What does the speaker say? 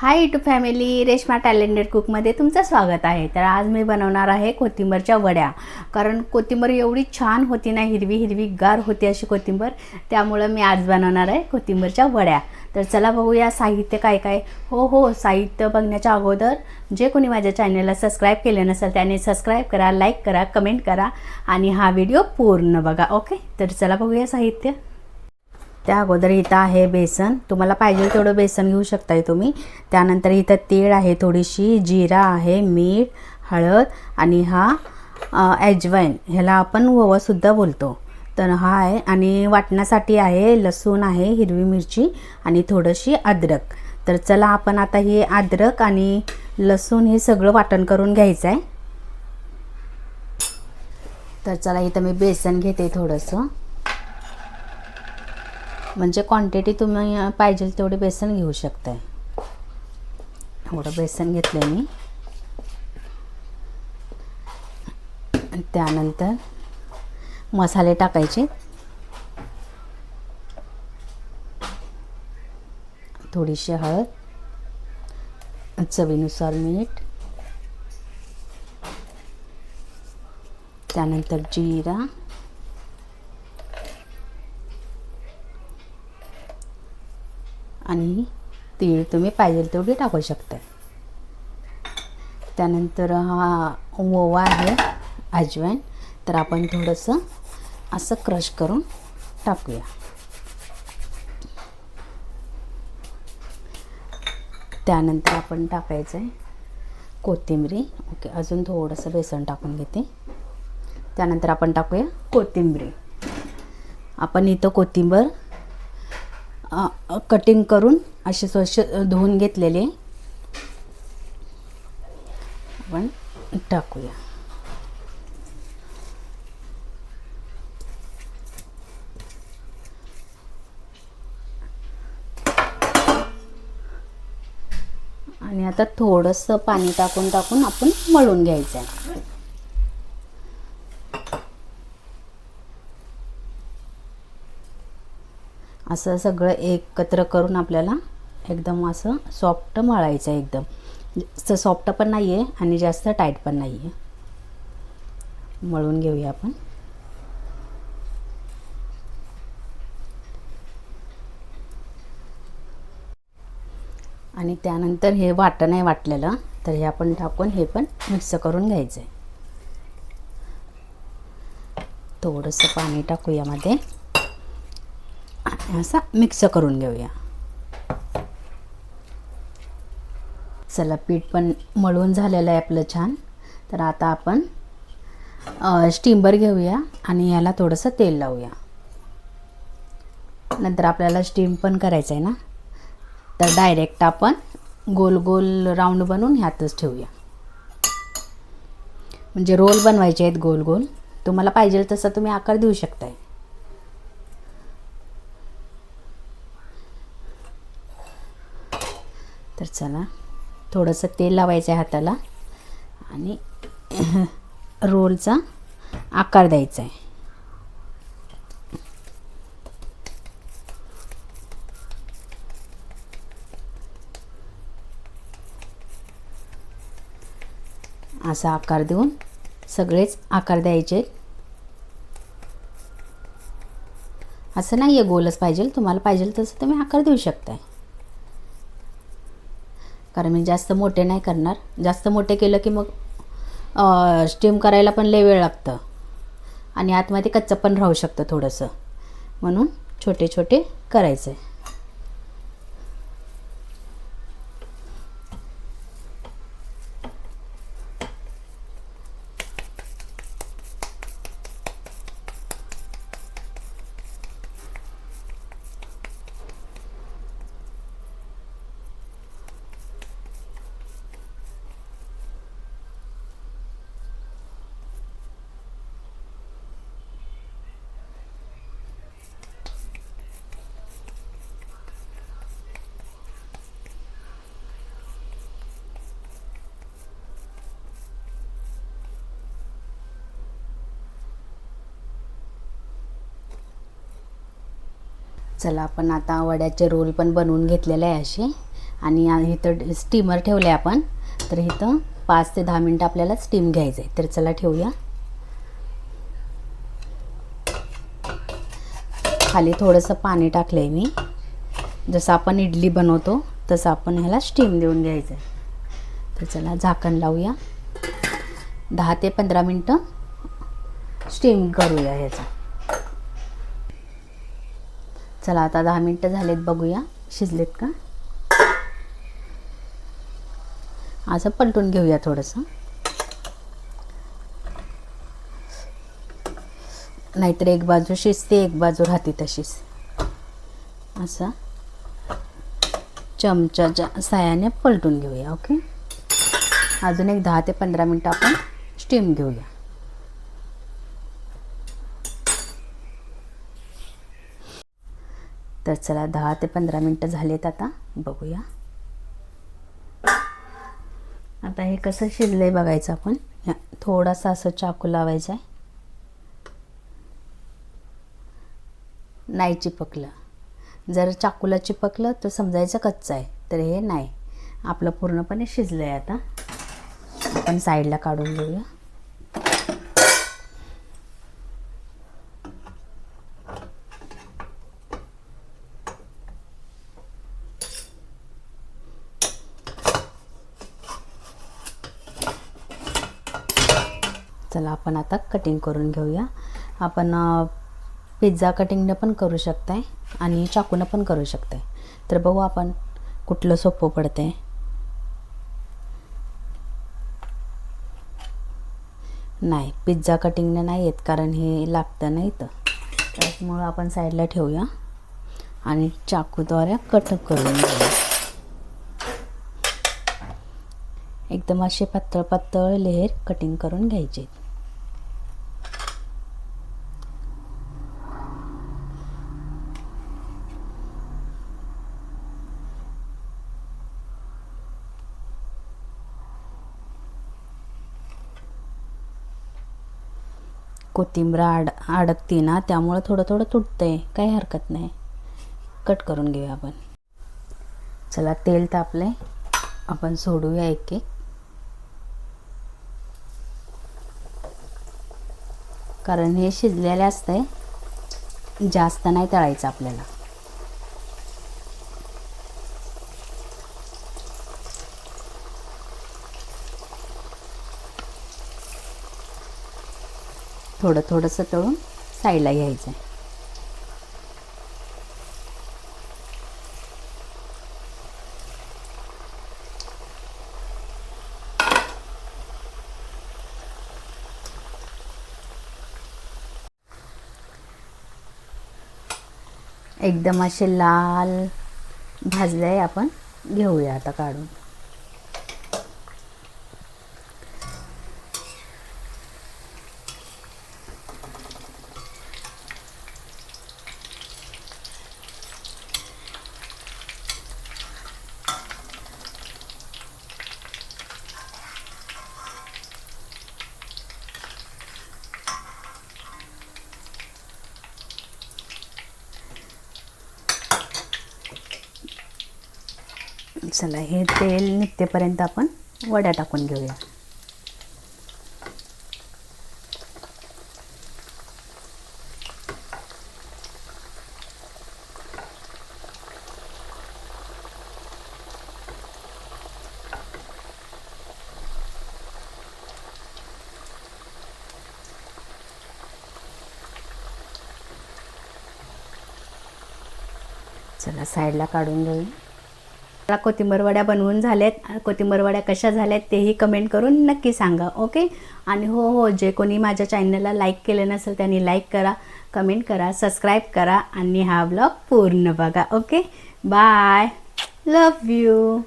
Hi to family Reshma talented कुकमध्ये तुमचं स्वागत आहे. तर आज मी बनवणार आहे कोथिंबरच्या वड्या. कारण कोथिंबर एवढी छान होती ना हिरवी हिरवी गार होती अशी कोथिंबर. त्यामुळं मी आज बनवणार आहे कोथिंबरच्या वड्या. तर चला बघूया साहित्य काय काय. हो हो साहित्य बघण्याच्या अगोदर जे कोणी माझ्या चॅनलला सबस्क्राईब केले नसेल त्याने सबस्क्राईब करा लाईक करा कमेंट करा आणि हा व्हिडिओ पूर्ण बघा ओके तर चला बघूया साहित्य. त्या अगोदर इथं आहे बेसन. तुम्हाला पाहिजे तेवढं बेसन घेऊ शकताय तुम्ही. त्यानंतर इथं तीळ आहे थोडीशी जिरा आहे मीठ हळद आणि हा ॲजवाईन ह्याला आपण ओवासुद्धा बोलतो. तर हा आहे आणि वाटण्यासाठी आहे लसूण आहे हिरवी मिरची आणि थोडीशी अद्रक. तर चला आपण आता हे अद्रक आणि लसूण हे सगळं वाटण करून घ्यायचं आहे तर चला इथं मी बेसन घेते थोडंसं. म्हणजे क्वांटिटी तुम्ही पाहिजे तेवढे बेसन घेऊ शकताय. एवढं बेसन घेतलं मी. त्यानंतर मसाले टाकायचे. थोडीशी हळद चवीनुसार मीठ. त्यानंतर जिरा. आणि तीळ तुम्ही पाहिजे तेवढी टाकू शकता. त्यानंतर हा ओवा आहे अजवाईन. तर आपण थोडंसं असं क्रश करून टाकूया. त्यानंतर आपण टाकायचं आहे कोथिंबरी. ओके अजून थोडंसं बेसन टाकून घेते. त्यानंतर आपण टाकूया कोथिंबरी. आपण इथं कोथिंबर कटिंग करून असे स्वच्छ धुवून घेतलेले. आपण टाकूया. आणि आता थोडंसं पाणी टाकून टाकून आपण मळून घ्यायचं आहे. असं सगळं एकत्र करून आपल्याला एकदम असं सॉफ्ट मळायचं आहे एकदम. जास्त सॉफ्ट पण नाही आहे आणि जास्त टाईट पण नाही आहे मळून घेऊया आपण. आणि त्यानंतर हे वाटण आहे वाटलेलं तर हे आपण टाकून हे पण मिक्स करून घ्यायचं आहे थोडंसं पाणी टाकू यामध्ये असा मिक्स करून घेऊया. चला पीठ पण मळून झालेलं आहे आपलं छान. तर आता आपण स्टीमर घेऊया आणि याला थोडंसं तेल लावूया. नंतर आपल्याला स्टीम पण करायचं आहे ना? तर डायरेक्ट आपण गोल गोल राऊंड बनवून ह्यातच ठेवूया. म्हणजे रोल बनवायचे आहेत गोल गोल. तुम्हाला पाहिजे तसं तुम्ही आकार देऊ शकताय. तर चला थोडंसं तेल लावायचं आहे हाताला आणि रोलचा आकार द्यायचा आहे असा आकार देऊन सगळेच आकार द्यायचे. असं नाही आहे गोलच पाहिजे तुम्हाला पाहिजे तसं तुम्ही आकार देऊ शकताय. कारण मी जास्त मोठे नाही करणार. जास्त मोठे केलं की मग स्टीम करायला पण लय वेळ लागतं. आणि आतमध्ये कच्चं पण राहू शकतं थोडंसं. म्हणून छोटे छोटे करायचं चला आपण आता वड्याचे रोल पण बनवून घेतलेले आहे असे. आणि इथं स्टीमर ठेवले आपण. तर इथं पाच ते दहा मिनटं आपल्याला स्टीम घ्यायचं आहे तर चला ठेवूया. खाली थोडंसं पाणी टाकलं आहे मी. जसं आपण इडली बनवतो तसं आपण ह्याला स्टीम देऊन घ्यायचं आहे तर चला झाकण लावूया. दहा ते पंधरा मिनटं स्टीम करूया ह्याचं. चला आता दहा मिनटं झालेत बघूया. शिजलेत का? असं पलटून घेऊया थोडंसं. नाहीतर एक बाजू शिजते एक बाजू राहते तशीच. असं. चमच्याच्या साह्याने पलटून घेऊया ओके? अजून एक दहा ते पंधरा मिनटं आपण स्टीम घेऊया. तर चला दहा ते पंधरा मिनटं झालेत आता. बघूया. आता हे कसं शिजलं आहे बघायचं आपण. थोडासा असं चाकू लावायचा आहे. नाही चिपकलं. जर चाकूला चिपकलं तर समजायचं कच्चं आहे. तर हे नाही. आपलं पूर्णपणे शिजलं आहे आता. आपण साईडला काढून घेऊया. चला आपण आता कटिंग करून घेऊया. आपण पिझ्झा कटिंगनं पण करू शकताय आणि चाकूनं पण करू शकताय. तर बघू आपण कुठलं सोपं पडतंय. नाही पिझ्झा कटिंगनं नाही येत कारण हे लागतं नाही तर त्याच्यामुळं आपण साईडला ठेवूया आणि चाकूद्वारे कट करून घेऊया. एकदम असे पातळ पातळ लेअर कटिंग करून घ्यायचे. कोथिंबीर आड अडकती ना त्यामुळं थोडं थोडं तुटतं आहे काही हरकत नाही. कट करून घेऊया आपण. चला तेल तापलंय. आपण सोडूया एक एक कारण हे शिजलेले असतंय. जास्त नाही तळायचं आपल्याला. थोडं थोडंसं तळून साईडला घ्यायचं. आहे एकदम असे लाल भाजले आहे आपण घेऊया आता काढून. चला हे तेल निघतेपर्यंत आपण वड्या टाकून घेऊया. चला साईडला काढून घेऊया कोथिंबीर वड्या बनवून झाल्यात कोथिंबीर वड्या कशा झाल्यात तेही कमेंट करून नक्की सांगा ओके आणि हो हो जे कोणी माझ्या चॅनलला लाईक केलं नसेल त्यांनी लाईक करा कमेंट करा सबस्क्राईब करा आणि हा ब्लॉग पूर्ण बघा ओके बाय लव यू